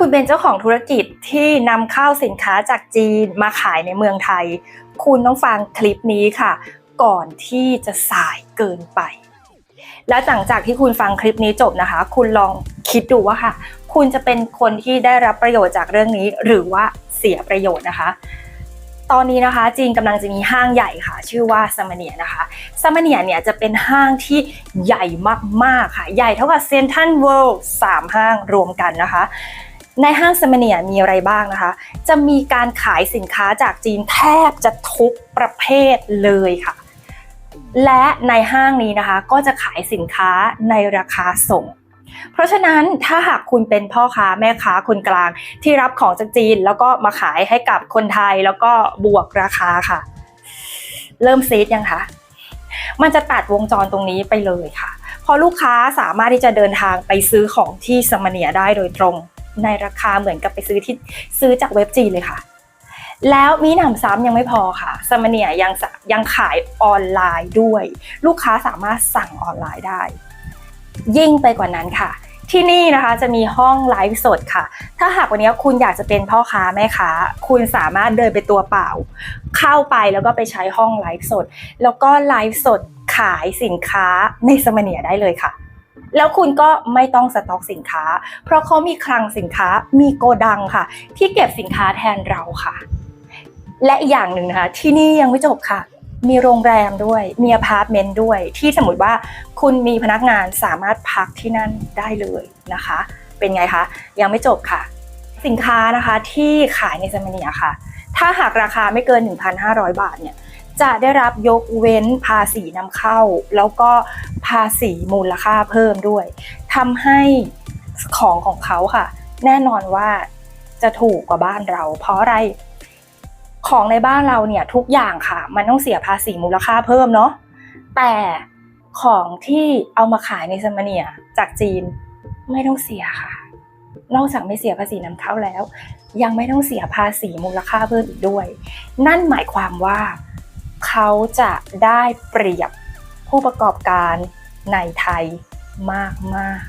คุณเป็นเจ้าของธุรกิจที่นำเข้าสินค้าจากจีนมาขายในเมืองไทย คุณต้องฟังคลิปนี้ค่ะ ก่อนที่จะสายเกินไป แล้วหลังจากที่คุณฟังคลิปนี้จบนะคะ คุณลองคิดดูว่าค่ะ คุณจะเป็นคนที่ได้รับประโยชน์จากเรื่องนี้ หรือว่าเสียประโยชน์นะคะตอนนี้นะคะจีนกำลังจะมีห้างใหญ่ค่ะ ชื่อว่าซัมเนียนะคะซัมเนียเนี่ยจะเป็นห้างที่ใหญ่มากๆค่ะ ใหญ่เท่ากับเซนทันเวิลด์สามห้างรวมกันนะคะ ในห้างซัมเนียมีอะไรบ้างนะคะ จะมีการขายสินค้าจากจีนแทบจะทุกประเภทเลยค่ะ และในห้างนี้นะคะก็จะขายสินค้าในราคาส่ง เพราะฉะนั้นถ้าหากคุณเป็นพ่อค้าแม่ค้าคนกลางที่รับของจากจีนแล้วก็มาขายให้กับคนไทยแล้วก็บวกราคาค่ะ เริ่มซีดยังคะมันจะตัดวงจรตรงนี้ไปเลยค่ะพอลูกค้าสามารถที่จะเดินทางไปซื้อของที่สมเนียได้โดยตรง ในราคาเหมือนกับไปซื้อที่ซื้อจากเว็บจีนเลยค่ะ แล้วมีหนำซ้ำยังไม่พอค่ะสมเนียยังยังขายออนไลน์ด้วย ลูกค้าสามารถสั่งออนไลน์ได้ ยิ่งไปกว่านั้นค่ะที่นี่นะคะจะมีห้องไลฟ์สดค่ะ ถ้าหากวันนี้คุณอยากจะเป็นพ่อค้าแม่ค้า คุณสามารถเดินไปตัวเปล่า เข้าไปแล้วก็ไปใช้ห้องไลฟ์สด แล้วก็ไลฟ์สดขายสินค้าในสมเนียได้เลยค่ะ แล้วคุณก็ไม่ต้องสต็อกสินค้า เพราะเขามีคลังสินค้ามีโกดังค่ะ ที่เก็บสินค้าแทนเราค่ะ และอีกอย่างหนึ่งนะคะ ที่นี่ยังไม่จบค่ะ มีโรงแรมด้วย มีอพาร์ตเมนต์ด้วย ที่สมมติว่าคุณมีพนักงานสามารถพักที่นั่นได้เลยนะคะ เป็นไงคะ ยังไม่จบค่ะ สินค้านะคะที่ขายในสมเนียค่ะ ถ้าหากราคาไม่เกิน 1,500 บาทเนี่ย จะได้รับยกเว้นภาษีนำเข้า แล้วก็ภาษีมูลค่าเพิ่มด้วยทำให้ของของเขาค่ะ แน่นอนว่าจะถูกกว่าบ้านเรา เพราะอะไรของในบ้านเราเนี่ยทุกอย่างค่ะ มันต้องเสียภาษีมูลค่าเพิ่มเนาะแต่ของที่เอามาขายในสมเนียจากจีนไม่ต้องเสียค่ะ นอกจากไม่เสียภาษีนำเข้าแล้ว ยังไม่ต้องเสียภาษีมูลค่าเพิ่มอีกด้วย นั่นหมายความว่า เขาจะได้เปรียบผู้ประกอบการในไทยมากมาก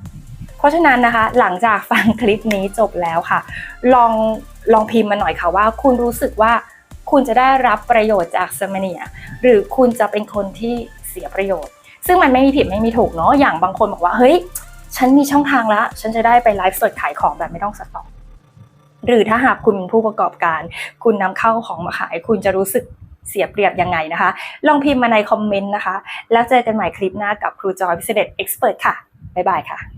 ๆเพราะฉะนั้นนะคะ หลังจากฟังคลิปนี้จบแล้วค่ะ ลองลองพิมพ์มาหน่อยค่ะว่า คุณรู้สึกว่าคุณจะได้รับประโยชน์จากสมเนีย หรือคุณจะเป็นคนที่เสียประโยชน์ ซึ่งมันไม่มีผิดไม่มีถูกเนาะอย่างบางคนบอกว่าเฮ้ยฉันมีช่องทางแล้วฉันจะได้ไปไลฟ์สดขายของแบบไม่ต้องสต็อก หรือถ้าหากคุณเป็นผู้ประกอบการ คุณนำเข้าของมาขาย คุณจะรู้สึก เสียเปรียบยังไงนะคะ ลองพิมพ์มาในคอมเมนต์นะคะ แล้วเจอกันใหม่คลิปหน้ากับครูจอยพิเศษเอ็กซ์เพรสค่ะ บ๊ายบายค่ะ